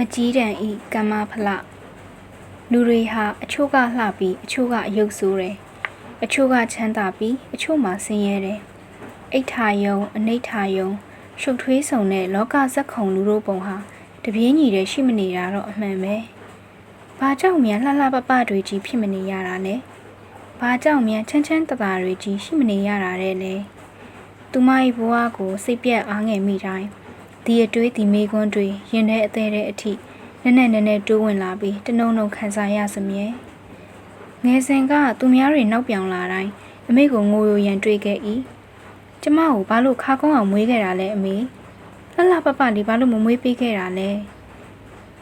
မကြီးတန်ဤကမ္မဖလလူတွေဟာအချို့ကလှပြီးအချို့ကအယုတ်ဆိုးတယ်အချို့ကချမ်းသာပြီးအချို့မှဆင်းရဲတယ်အိဋ္ဌာယုံအနိဋ္ဌာယုံရှုပ်ထွေးဆုံတဲ့လောကဇက်ခုံလူတို့ပုံဟာတပြေးညီတဲ့ရှိမနေတာတော့အမှန်ပဲဘာကြောင့်မြန်လှလှပပတွေကြီးဖြစ်မနေရတာလဲဘာကြောင့်မြန်ချမ်းချမ်းတသာတွေကြီးရှိမနေရတာတဲ့လဲသူမ၏ဘဝကိုစိတ်ပြက်အားငယ်မိတိုင်း ဒီအတွေးဒီမေကွန်းတွေရင်ထဲအသေးတဲ့အထိနက်နက်နဲနဲတိုးဝင်လာပြီးတနုံနုံခံစားရစမြဲငယ်စဉ်ကသူများတွေနောက်ပြောင်လာတိုင်းအမေကိုငိုယိုရန်တွေ့ခဲ့၏ကျမကိုဘာလို့ခါကုန်းအောင်မွေးခဲ့တာလဲအမေလှလှပပလေးဘာလို့မမွေးပေးခဲ့တာလဲ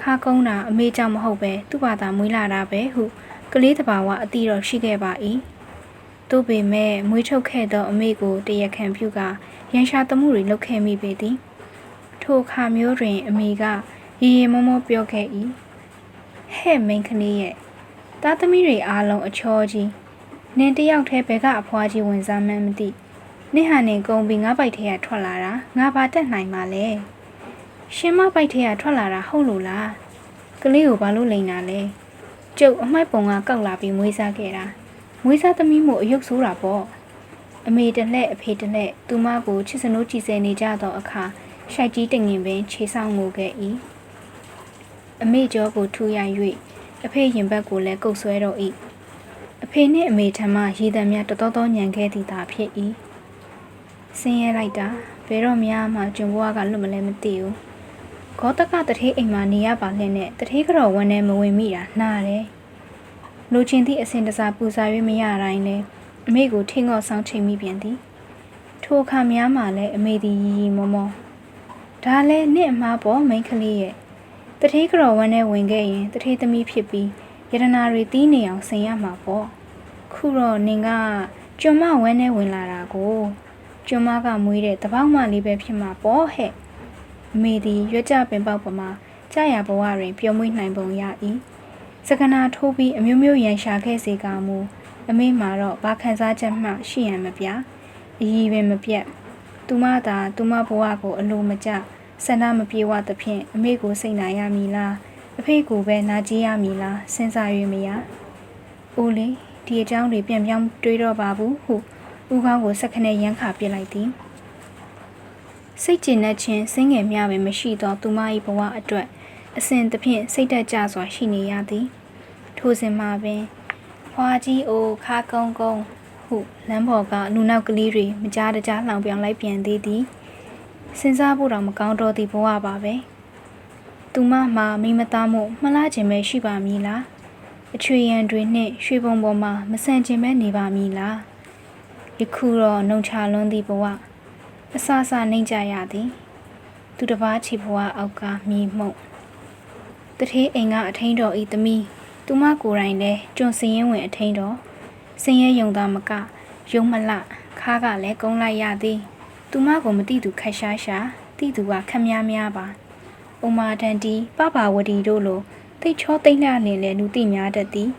ခါကုန်းတာအမေကြောင့်မဟုတ်ပဲသူ့ဘာသာမွေးလာတာပဲဟုကလေးတဘာဝအတိတော့ရှိခဲ့ပါ၏သို့ပေမဲ့မွေးထုတ်ခဲ့သောအမေကိုတရခံပြုကရန်ရှာသမှုတွေလုပ်ခဲ့မိပေသည် ထိုအခါမျိုးတွင် အမေကရေရေမောမောပြောခဲ့၏ဟဲ့မိန်းကလေးရဲ့သားသမီးတွေအားလုံးအချောကြီးနင်တယောက်တည်းဘယ်ကအဖွားကြီးဝင်စားမှန်းမသိနင့်ဟာနင်ကုံပြီးငါးပိုက်ထဲကထွက်လာတာငါဘာတက်နိုင်မှာလဲရှင်မပိုက်ထဲကထွက်လာတာဟုတ်လို့လားကလေးကိုဘာလို့လိန်တာလဲကျုပ်အမိုက်ပုံကကောက်လာပြီးမွေးစားခဲ့တာမွေးစားသမီးမို့အယုတ်ဆိုးတာပေါ့အမေတလှဲ့အဖေတလှဲ့သူမကိုချစ်စနိုးကြည်စဲနေကြသောအခါ ရှိုက်ကြီးတငင်ပင်ခြေဆောင်ငိုခဲ့၏အမေကျော်ကိုထူရ၍အဖေရင်ဘက်ကိုလည်းကုတ်ဆွဲတော့၏အဖေနှင့်အမေထမရည်သည်များတတော်တော်ညံခဲ့သည်သာဖြစ်၏ဆင်းရဲလိုက်တာဘယ်တော့မှမှကျွံဘွားကလွတ်မလဲမသိဘူးဂေါတကတထေးအိမ်မှာနေရပါလင်းနဲ့တထေးကြော်ဝန်းနဲ့မဝင်မိတာနားတယ်လူချင်းသည့်အစဉ်တစားပူစာ၍မရတိုင်းလဲအမေကိုထင်းငေါ့ဆောင်ချိန်မိပြန်သည်ထိုအခါများမှလည်းအမေသည်ရီရီမောမော ဒါလဲနှစ်အမားပေါ်မိန်းကလေးရဲ့တထေးကြော်ဝမ်းနဲ့ဝင်ခဲ့ရင်တထေးသမီးဖြစ်ပြီးယတနာတွေတီးနေအောင်ဆင်ရမှာပေါ့ခုတော့နင်ကကျွမ်းမဝမ်းနဲ့ဝင်လာတာကိုကျွမ်းမကမွေးတဲ့တပေါက်မလေးပဲဖြစ်မှာပေါ့ဟဲ့အမေဒီရွက်ကြပင်ပေါက်ပမာကြာရဘဝတွင်ပျော်မွေ့နိုင်ပုံရ၏စကနာထိုးပြီးအမျိုးမျိုးရန်ရှာခဲ့စေကမူအမေမှာတော့ဘာခံစားချက်မှရှိရန်မပြအီးပင်မပြတ် သူမသာသူမဘဝကိုအလိုမကျဆန္ဒမပြေဝသဖြင့်အမေကိုစိတ်နာရမည်လားအဖေကိုပဲနာကြည့်ရမည်လားစဉ်းစား၍မရ။အိုးလေဒီအကြောင်းတွေပြန်ပြောင်းတွေးတော့ပါဘူးဟုဦးခေါင်းကိုစက္ကနဲ့ရမ်းခါပစ်လိုက်သည်။စိတ်ကျဉ်တဲ့ချင်းစင်းငယ်များပင်မရှိသောသူမ၏ဘဝအတွက်အစဉ်သဖြင့်စိတ်တက်ကြစွာရှိနေရသည်။ထိုစဉ်မှာပင်ဖွာကြီးအိုခါကုန်းကုန်း ဟုလမ်းပေါ်ကလူနောက်ကလေးတွေမကြားတကြားလှောင်ပြောင်လိုက်ပြန်သေးသည်။စဉ်းစားဖို့တော့မကောင်းတော့သည့်ဘဝပါပဲသူမမှာမိမသားမှုမလားခြင်းပဲရှိပါမည်လားအချွေရန်တွေနှင့်ရွှေပုံပေါ်မှာမဆန်ခြင်းပဲနေပါမည်လားယခုတော့နှုံချလွန်းသည့်ဘဝအဆအဆနှိမ့်ကြရသည် သူတစ်ပါးချီဘဝအောက်ကမြေမှုန့်တထေးအိမ်ကအထင်းတော်ဤသမီးသူမကိုယ်တိုင်လည်းကျွန်းစင်းရင်ဝင်အထင်းတော် စင်းရဲယုံသားမကယုံမလခါကလည်းကုန်းလိုက်ရသည်သူမကိုမတိသူခက်ရှားရှာတိသူကခက်များများပါဥမာတန်တီပပဝတီတို့လိုတိတ်ချောတိတ်လှနေလဲလူတိများတတ်သည်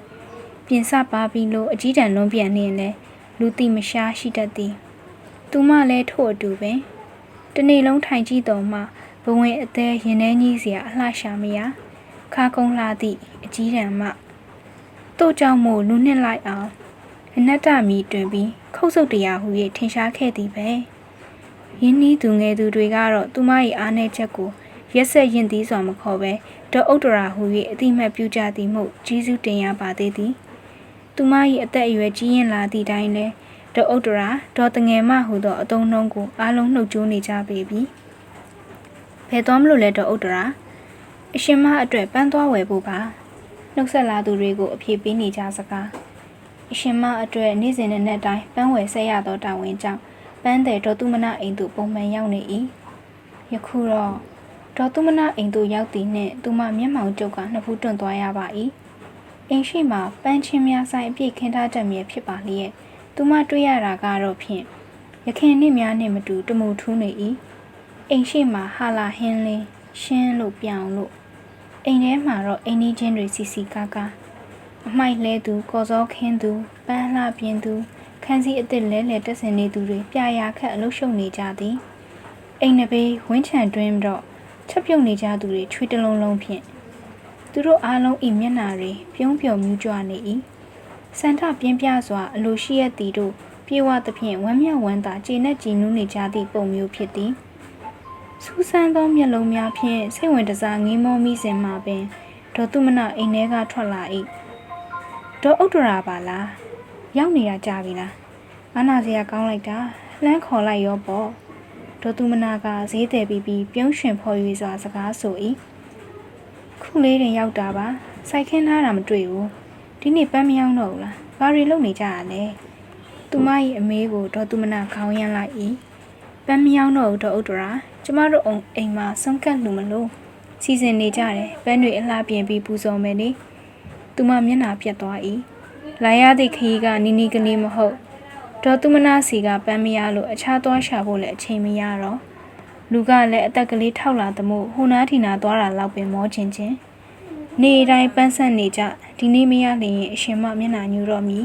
ပြင်စပါပြီးလို့အကြီးတန်းလွန်ပြန်နေလဲလူတိမရှားရှိတတ်သည်သူမလည်းထို့အတူပင်တနေ့လုံးထိုင်ကြည့်တော်မှဘဝင်အသေးရင်ထဲကြီးစရာအလှရှာမရခါကုန်းလာသည့်အကြီးတန်းမှတို့ကြောင့်မို့လူနှစ်လိုက်အောင် အနတ္တမီတွင်ပြီးခုတ်ဆုပ်တရားဟူ၍ထင်ရှားခဲ့သည်ပဲ။ရင်းနှီးသူငယ်သူတွေကတော့သူမ၏အားနည်းချက်ကိုရက်ဆက်ရင်သီးစွာမခေါ်ပဲဒေါဥတ္တရာဟူ၍အတိမတ်ပြုကြသည်မှုကျေးဇူးတင်ရပါသေးသည်သူမ၏အသက်အရွယ်ကြီးရင်လာသည့်တိုင်လဲဒေါဥတ္တရာဒေါတငယ်မဟုသောအတုံးနှုံးကိုအားလုံးနှုတ်ကြိုးနေကြပေပြီဘယ်သွားမလို့လဲဒေါဥတ္တရာအရှင်မအတွက်ပန်းသွားဝယ်ဖို့ပါနှုတ်ဆက်လာသူတွေကိုအပြေပေးနေကြစကား အရှင်မအတွက်နေ့စဉ်နဲ့နေ့တိုင်းပန်းဝယ်ဆက်ရသောတာဝန်ကြောင့်ပန်းတဲ့ဒေါ်သူမနာအိမ်သို့ပုံမှန်ရောက်နေ၏ယခုတော့ဒေါ်သူမနာအိမ်သို့ရောက်သည်နှင့်သူမမျက်မှောင်ကျုပ်ကနှစ်ဖူးတွန့်သွားရပါ၏အိမ်ရှိမှပန်းချင်းများဆိုင်အပြည့်ခင်းထားတတ်မြဲဖြစ်ပါလျက်သူမတွေ့ရတာကတော့ဖြင့်ရခင်နှစ်များနှင့်မတူတမူထူးနေ၏အိမ်ရှိမှဟာလာဟင်းလင်းရှင်းလို့ပြောင်လို့အိမ်ထဲမှာတော့အိမ်ကြီးချင်းတွေစီစီကားကား အမိုက်လဲသူကော်စောခင်းသူပန်းလှပြင်းသူခန်းစည်းအသစ်လဲလှယ်တက်ဆင်နေသူတွေပြာရာခက်အလုရှုံနေကြသည်အိမ်နဘေးဝင်းချံတွင်းတော့ချက်ပြုတ်နေကြသူတွေချွေးတလုံးလုံးဖြင့်သူတို့အားလုံးဤမျက်နာတွေပြုံးပြုံမြူးကြွနေ၏စန္ဒပြင်းပြစွာအလိုရှိရသည်တို့ပြေဝသဖြင့်ဝမ်းမြောက်ဝမ်းသာကျေနပ်ကြည်နူးနေကြသည့်ပုံမျိုးဖြစ်သည်စူးစမ်းသောမျက်လုံးများဖြင့်စိတ်ဝင်တစားငေးမောမိစဉ်မှာပင်ဒေါ်သူမနအိမ်ထဲကထွက်လာ၏ ဒေါ်ဥတ္တရာပါလားရောက်နေတာကြာပြီလားမနာစရာကောင်းလိုက်တာလှမ်းခေါ်လိုက်ရောပေါ့ဒေါ်သူမနာကဈေးတယ်ပြီးပြီးပြုံးရွှင်ဖော်၍စွာစကားဆို၏ခုလေးတင်ရောက်တာပါစိုက်ခင်းထားတာမတွေ့ဘူးဒီနေ့ပန်းမရောက်တော့ဘူးလားဘာတွေလုပ်နေကြရလဲသူမ၏အမေးကိုဒေါ်သူမနာခေါင်းရမ်းလိုက်၏ပန်းမရောက်တော့ဘူးဒေါ်ဥတ္တရာကျမတို့အိမ်မှာဆုံးကတ်လူမလို့စီစဉ်နေကြတယ်ပန်းတွေအလှပြင်ပြီးပူဇော်မယ်လေ သူမမျက်နှာပြတ်သွား၏လာရသည့်ခရီးကနီနီကလေးမဟုတ်ဒေါ်သူမနာစီကပန်းမရလို့အခြားသွားရှာဖို့လည်းအချိန်မရတော့လူကလည်းအသက်ကလေးထောက်လာသမို့ဟိုနားထီနာသွားတာလောက်ပင်မောချင်းချင်းနေတိုင်းပန်းဆက်နေကြဒီနေ့မရလျင်အရှင်မမျက်နှာညူတော့မီ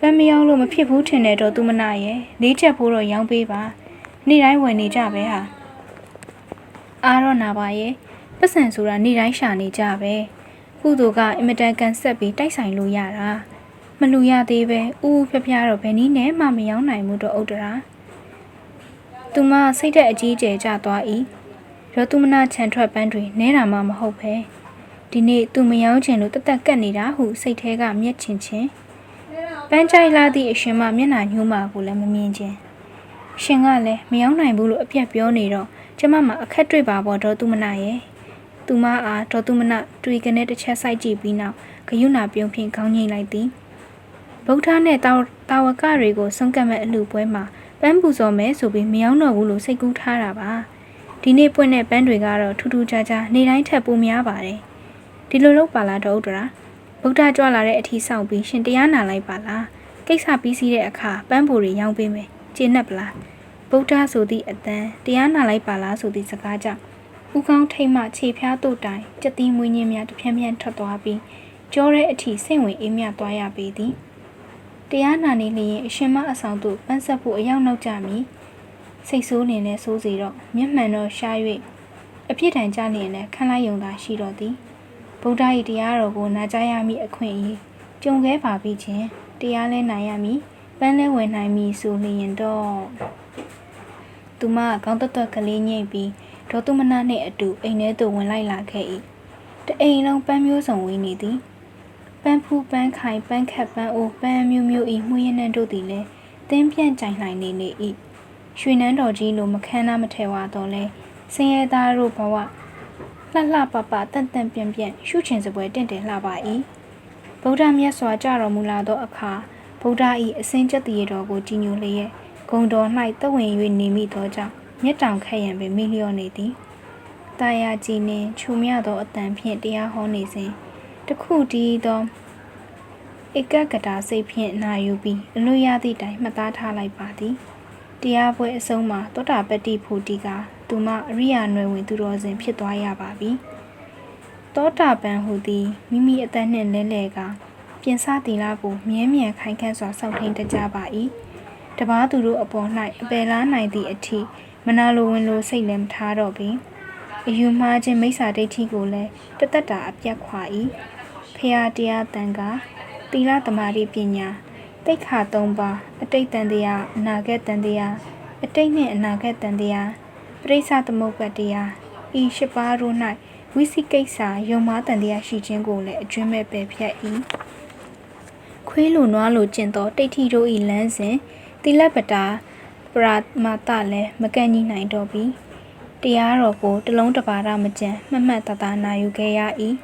ပန်းမရောက်လို့မဖြစ်ဘူးထင်တယ်တော့သူမနာရဲ့လေးချက်ဖို့တော့ရောင်းပေးပါနေ့တိုင်းဝင်နေကြပဲဟာအားတော့နာပါရဲ့ပတ်စံဆိုတာနေ့တိုင်းရှာနေကြပဲ ကုသိုလ်ကအင်မတန်ကန်ဆက်ပြီးတိုက်ဆိုင်လို့ရတာမလူရသေးပဲဥဥဖျားဖျားတော့ဘယ်နည်းနဲ့မှမရောက်နိုင်မှုတော့ဥတ္တရာသူမစိတ်သက်အကြီးကျယ်ကျသွား၏ရောသူမနာခြံထွက်ပန်းတွေနဲတာမှမဟုတ်ပဲဒီနေ့သူမယောင်းချင်လို့တသက်ကတ်နေတာဟုစိတ်ထဲကမျက်ချင်ချင်းပန်းကြိုက်လာသည့်အရှင်မမျက်နှာညှိုးမှကိုလည်းမမြင်ချင်းရှင်ကလည်းမယောင်းနိုင်ဘူးလို့အပြက်ပြောနေတော့ကျမမှအခက်တွေ့ပါပေါ့တော့သူမနာရဲ့ သူမအားဒေါ်သူမနတွေ့ကနေတစ်ချက်စိုက်ကြည့်ပြီးနောက်ဂယုဏပြုံးဖြင့်ခေါင်းငိမ့်လိုက်သည်ဗုဒ္ဓနဲ့တာတာဝကတွေကိုဆုံးကတ်မဲ့အလှပွဲမှာပန်းပူဇော်မယ်ဆိုပြီးမယောင်းတော့ဘူးလို့စိတ်ကူးထားတာပါဒီနေ့ပွင့်တဲ့ပန်းတွေကတော့ထူးထူးခြားခြားနေတိုင်းထက်ပိုများပါတယ်ဒီလိုလုပ်ပါလားဒေါဥဒရာဗုဒ္ဓကြွလာတဲ့အထီဆောင်ပြီးရှင်တရားနာလိုက်ပါလားကိစ္စပြီးစီးတဲ့အခါပန်းပူတွေရောင်းပေးမယ်ကျေနပ်ပလားဗုဒ္ဓဆိုသည့်အတန်တရားနာလိုက်ပါလားဆိုသည့်စကားကြောင့် ဦးကောင်းထိတ်မှခြေဖျားတို့တိုင်ကြက်သီးမွေးညင်းများတစ်ဖြန်းဖြန်းထွက်သွားပြီးကြောတဲ့အထိစိတ်ဝင်အေးမြသွားရပေသည်တရားနာနေလျင်အရှင်မအဆောင်တို့ပန်းဆက်ဖို့အရောက်နောက်ကြမည်စိတ်ဆိုးနေနဲ့စိုးစီတော့မျက်မှန်တော့ရှား၍အပြစ်ဒဏ်ကြလျင်လည်းခန်းလိုက်ယုံသာရှိတော့သည်ဗုဒ္ဓ၏တရားတော်ကိုနာကြားရမည်အခွင့်အရေးကြုံခဲ့ပါပြီချင်းတရားလဲနိုင်ရမည်ပန်းလဲဝင်နိုင်မည်ဆိုလျင်တော့သူမကောင်းတတ်ကလေးညိတ်ပြီး ဒေါ်သူမနာနှင့်အတူအိမ်ထဲသို့ဝင်လိုက်လာခဲ့၏တအိမ်လုံးပန်းမျိုးစုံဝေးနေသည်ပန်းဖူးပန်းခိုင်ပန်းခတ်ပန်းအိုးပန်းမျိုးမျိုးဤမှုရင်းနှံတို့သည်လည်းတင်းပြန့်ကြိုင်နိုင်နေနေ၏ရွှေနန်းတော်ကြီးလိုမခမ်းနားမထဲဝါတော့လဲစင်ရဲသားတို့ဘဝလှလှပပတန်တန်ပြန့်ပြန့်ရှုချင်စပွဲတင့်တယ်လှပါ၏ဗုဒ္ဓမြတ်စွာကြတော်မူလာသောအခါဗုဒ္ဓ၏အစင်ကျက်တည်တော်ကိုကြီးညိုလျက်ဂုံတော်၌တဝင်၍နေမိသောကြောင့် မျက်တောင်ခက်ရန်ပင်မိလျော့နေသည်။တာယာကြည်နှင့်ခြုံမြသောအတန်ဖြင့်တရားဟောနေစဉ်တခုတည်းသောဧကကတာစိတ်ဖြင့်နာယူပြီးအလို့ရသည့်တိုင်မှတ်သားထားလိုက်ပါသည်။တရားပွဲအဆုံးမှာသောတာပတ္တိဖို့တီကသူမအရိယာနွယ်ဝင်သူတော်စင်ဖြစ်သွားရပါပြီ။သောတာပန်ဟူသည်မိမိအသက်နှင့်လဲလှဲကပြင်စတီလာကိုမြဲမြံခိုင်ခန့်စွာစောင့်ထိန်တကြပါ၏။တပားသူတို့အပေါ်၌အပယ်လားနိုင်သည့်အထိ မနာလိုဝင်လိုစိတ်လည်းမထားတော့ပြီအယူမှားခြင်းမိစ္ဆာဒိဋ္ဌိကိုလည်းတသက်တာအပြတ်ခွာ၏ဖရာတရားတန်ကသီလသမာဓိပညာတိတ်ခါ၃ပါးအတိတ်တန်တရားအနာဂတ်တန်တရားအတိတ်နှင့်အနာဂတ်တန်တရားပရိစ္ဆသမုပ္ပါတရားဤရှစ်ပါးတို့၌ဝိသိကိစ္စယုံမားတန်တရားရှိခြင်းကိုလည်းအကျွမ်းမဲ့ပယ်ဖြတ်၏ခွေးလိုနွားလိုကျင့်သောတိဋ္ဌိတို့၏လမ်းစဉ်သီလပတာ ပရမတလည်းမကန့်ညီနိုင်တော့ပြီတရားတော်ကိုတလုံးတပါဒမကြံမှတ်မှတ်တသားနာယူခဲ့ရ၏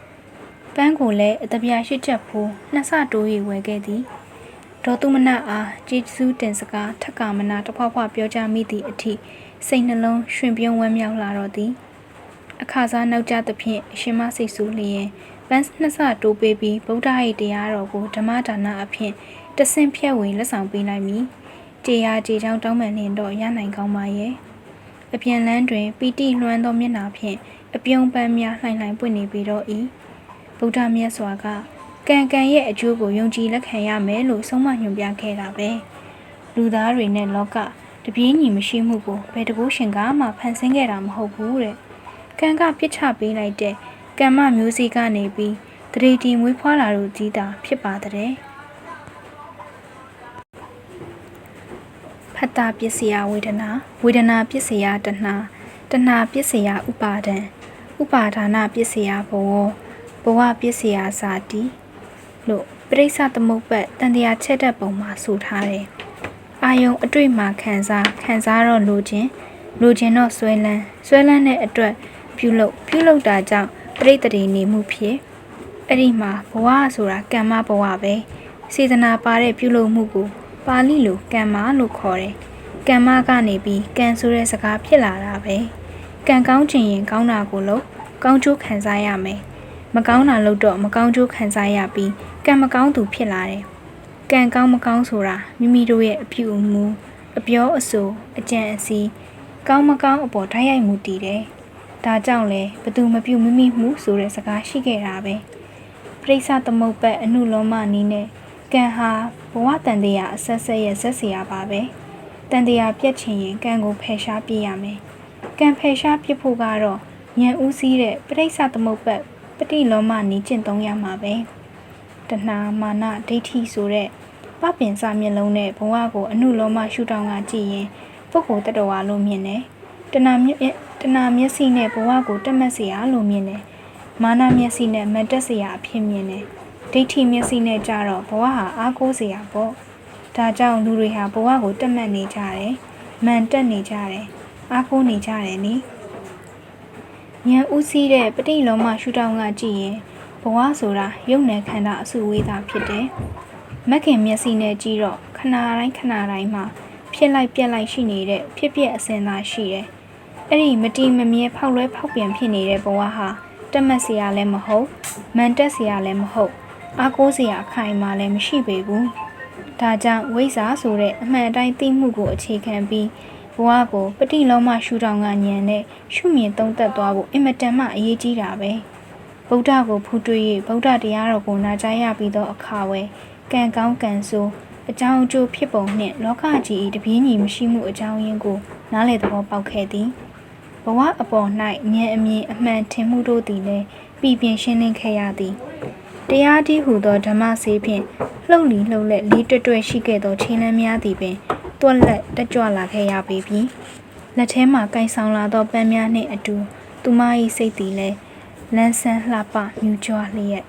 ပန်းကိုလည်းအတပြာရှိချက်ဖိုးနှစ်ဆတိုး၍ဝယ်ခဲ့သည်ဒေါ်သူမနအားကျေးဇူးတင်စကားထက်ကမနာတဖွားဖွားပြောကြမိသည့်အထိစိတ်နှလုံးရှင်ပြုံးဝမ်းမြောက်လာတော့သည်အခါစားနောက်ကျသဖြင့်အရှင်မစိတ်ဆူလျင်ပန်းနှစ်ဆတိုးပေးပြီးဗုဒ္ဓ၏တရားတော်ကိုဓမ္မဒါနအဖြစ်တဆင့်ဖြတ်ဝင်လက်ဆောင်ပေးလိုက်မည် ကြေရာကြေချောင်းတောင်းပန်လျင်တော့ရနိုင်ကောင်းပါရဲ့အပြန်လန်းတွင်ပီတိလွှမ်းသောမျက်နှာဖြင့်အပြုံးပန်းများလှိုင်လှိုင်ပွင့်နေပြီးတော့ဤဗုဒ္ဓမြတ်စွာကကံကံရဲ့အကျိုးကိုယုံကြည်လက်ခံရမယ်လို့ဆုံးမညွှန်ပြခဲ့တာပဲလူသားတွေနဲ့လောကတပြေးညီမရှိမှုကိုဘယ်တကူရှင်ကမှဖန်ဆင်းခဲ့တာမဟုတ်ဘူးတဲ့ကံကပြစ်ချပေးလိုက်တဲ့ကံမမျိုးစီကနေပြီးတရေတီမွေးဖွားလာလို့ကြီးတာဖြစ်ပါတဲ့ ဖတ်တာပစ္စယဝေဒနာဝေဒနာပစ္စယတဏှာတဏှာပစ္စယဥပါဒံဥပါဒါနပစ္စယဘဝဘဝပစ္စယစာတိလို့ပရိစ္ဆသမုပ္ပတ်တန်တရားချက်တဲ့ပုံမှာဆိုထားတယ်အာယုံအတွေ့မှာခံစားခံစားတော့လိုခြင်းလိုခြင်းတော့ဆွဲလန်းဆွဲလန်းတဲ့အတွက်ပြုလုပ်ပြုလုပ်တာကြောင့်ပြိတ္တိနေမှုဖြစ်အဲ့ဒီမှာဘဝဆိုတာကမ္မဘဝပဲစေတနာပါတဲ့ပြုလုပ်မှုကို ပါဠိလိုကမ္မလို့ခေါ်တယ်ကမ္မကနေပြီးကံဆိုတဲ့စကားဖြစ်လာတာပဲကံကောင်းခြင်းရင်ကောင်းတာကိုလို့ကောင်းကျိုးခံစားရမယ်မကောင်းတာလို့တော့မကောင်းကျိုးခံစားရပြီးကံမကောင်းသူဖြစ်လာတယ်ကံကောင်းမကောင်းဆိုတာမိမိတို့ရဲ့အပြုအမူအပြောအဆိုအကြံအစီကောင်းမကောင်းအပေါ်တိုက်ရိုက်မှုတည်တယ်ဒါကြောင့်လဲဘသူမပြုမိမိမှုဆိုတဲ့စကားရှိခဲ့တာပဲပရိစ္ဆသမုပ္ပတ်အနုလောမနီးနဲ့ ကံဟာဘဝတန်တရားအဆက်ဆက်ရဲ့ဆက်စရာပါပဲတန်တရားပြတ်ချင်ရင်ကံကိုဖယ်ရှားပြရမယ်ကံဖယ်ရှားပြဖို့ကတော့ဉာဏ်ဦးစီးတဲ့ပြိဿသမုပ္ပတ်ပฏิလောမနီးကျင့်သုံးရမှာပဲတဏှာမာနဒိဋ္ဌိဆိုတဲ့ပပင်စာမျက်လုံးနဲ့ဘဝကိုအနုလောမရှုထောင့်ကကြည့်ရင်ပုဂ္ဂိုလ်တတဝါလို့မြင်တယ်တဏှာမျက်တဏှာမျက်စိနဲ့ဘဝကိုတက်မက်စရာလို့မြင်တယ်မာနမျက်စိနဲ့မတက်စရာအဖြစ်မြင်တယ် ဒိဋ္ဌိမျက်စိနဲ့ကြတော့ဘဝဟာအားကိုးစရာပေါ့ဒါကြောင့်လူတွေဟာဘဝကိုတက်မှတ်နေကြတယ်မှန်တက်နေကြတယ်အားကိုးနေကြတယ်နိဉာဏ်ဦးစီးတဲ့ပဋိလောမရှုထောင့်ကကြည့်ရင်ဘဝဆိုတာယုံနယ်ခန္ဓာအစုဝေးတာဖြစ်တယ်မက်ခင်မျက်စိနဲ့ကြည့်တော့ခဏတိုင်းခဏတိုင်းမှာဖြစ်လိုက်ပြက်လိုက်ရှိနေတဲ့ဖြစ်ပျက်အစင်သာရှိတယ်အဲ့ဒီမတီမမြဲဖောက်လွဲဖောက်ပြန်ဖြစ်နေတဲ့ဘဝဟာတက်မှတ်စရာလည်းမဟုတ်မန်တက်စရာလည်းမဟုတ် အားကိုးစရာအခိုင်အမာလည်းမရှိပေဘူး။ဒါကြောင့်ဝိဇ္ဇာဆိုတဲ့အမှန်အတိုင်းသိမှုကိုအခြေခံပြီးဘဝကိုပฏิလောမရှုထောင့်ကဉာဏ်နဲ့ရှုမြင်သုံးသပ်သွားဖို့အင်မတန်မှအရေးကြီးတာပဲ။ဗုဒ္ဓကိုဖူးတွေး၍ဗုဒ္ဓတရားတော်ကိုနာကြားရပြီးသောအခါဝဲကံကောင်းကံဆိုးအကြောင်းအကျိုးဖြစ်ပုံနှင့်လောကကြီး၏တပြေးညီမရှိမှုအကြောင်းရင်းကိုနားလည်သဘောပေါက်ခဲ့သည်ဘဝအပေါ်၌ဉာဏ်အမြင်အမှန်ထင်မှုတို့သည်လည်းပြည်ပြင်းရှင်းလင်းခဲ့ရသည် တရားတည်းဟူသောဓမ္မစေဖြင့်လှုပ်လီလှုပ်လက်လေးတွတ်တွဲရှိခဲ့သောခြေလမ်းများသည်ပင်တွက်လက်တက်ကြွလာခဲ့ရပေပြီလက်ထဲမှကင်ဆောင်လာသောပန်းများနှင့်အတူသူမ၏စိတ်သည်လည်းလန်းဆန်းလှပမြူကြွလျက်